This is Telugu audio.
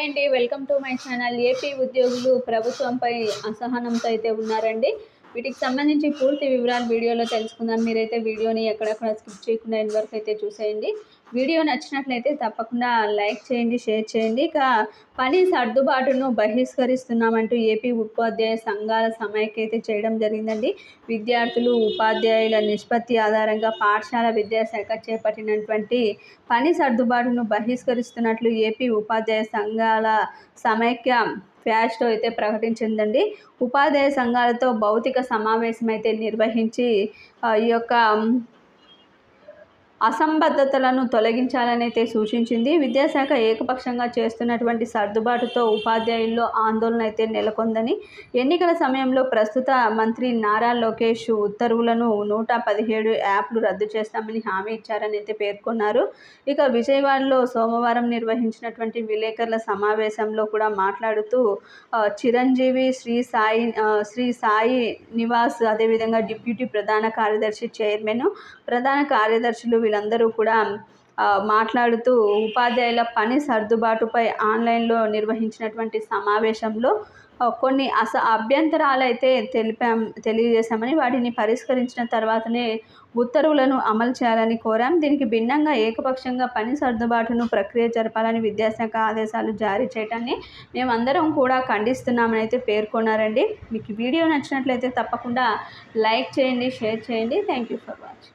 హాయ్ అండి welcome to my channel. AP ఉద్యోగులు ప్రభుత్వంపై అసహనంతో అయితే ఉన్నారండి. వీటికి సంబంధించి పూర్తి వివరాలు వీడియోలో తెలుసుకుందాం. మీరైతే వీడియోని ఎక్కడెక్కడ స్కిప్ చేయకుండా ఎన్ని వరకు అయితే చూసేయండి. వీడియో నచ్చినట్లయితే తప్పకుండా లైక్ చేయండి షేర్ చేయండి. ఇక పని సర్దుబాటును బహిష్కరిస్తున్నామంటూ ఏపీ ఉపాధ్యాయ సంఘాల సమైక్య అయితే చేయడం జరిగిందండి. విద్యార్థులు ఉపాధ్యాయుల నిష్పత్తి ఆధారంగా పాఠశాల విద్యాశాఖ చేపట్టినటువంటి పని సర్దుబాటును బహిష్కరిస్తున్నట్లు ఏపీ ఉపాధ్యాయ సంఘాల సమైక్య ఫ్యాస్టో అయితే ప్రకటించిందండి. ఉపాధ్యాయ సంఘాలతో భౌతిక సమావేశం అయితే నిర్వహించి ఈ యొక్క అసంబద్ధతలను తొలగించాలని అయితే సూచించింది. విద్యాశాఖ ఏకపక్షంగా చేస్తున్నటువంటి సర్దుబాటుతో ఉపాధ్యాయుల్లో ఆందోళన అయితే నెలకొందని ఎన్నికల సమయంలో ప్రస్తుత మంత్రి నారా లోకేష్ ఉత్తర్వులను నూట పదిహేడు యాప్లు రద్దు చేస్తామని హామీ ఇచ్చారని అయితే పేర్కొన్నారు. ఇక విజయవాడలో సోమవారం నిర్వహించినటువంటి విలేకరుల సమావేశంలో కూడా మాట్లాడుతూ చిరంజీవి శ్రీ సాయి శ్రీ సాయి నివాస్ అదేవిధంగా డిప్యూటీ ప్రధాన కార్యదర్శి చైర్మన్ ప్రధాన కార్యదర్శులు వీళ్ళందరూ కూడా మాట్లాడుతూ ఉపాధ్యాయుల పని సర్దుబాటుపై ఆన్లైన్లో నిర్వహించినటువంటి సమావేశంలో కొన్ని అస అభ్యంతరాలు అయితే తెలిపాం తెలియజేశామని వాటిని పరిష్కరించిన తర్వాతనే ఉత్తర్వులను అమలు చేయాలని కోరాం. దీనికి భిన్నంగా ఏకపక్షంగా పని సర్దుబాటును ప్రక్రియ జరపాలని విద్యాశాఖ ఆదేశాలు జారీ చేయడాన్ని మేమందరం కూడా ఖండిస్తున్నామని అయితే పేర్కొన్నారండి. మీకు వీడియో నచ్చినట్లయితే తప్పకుండా లైక్ చేయండి షేర్ చేయండి. Thank you for watching.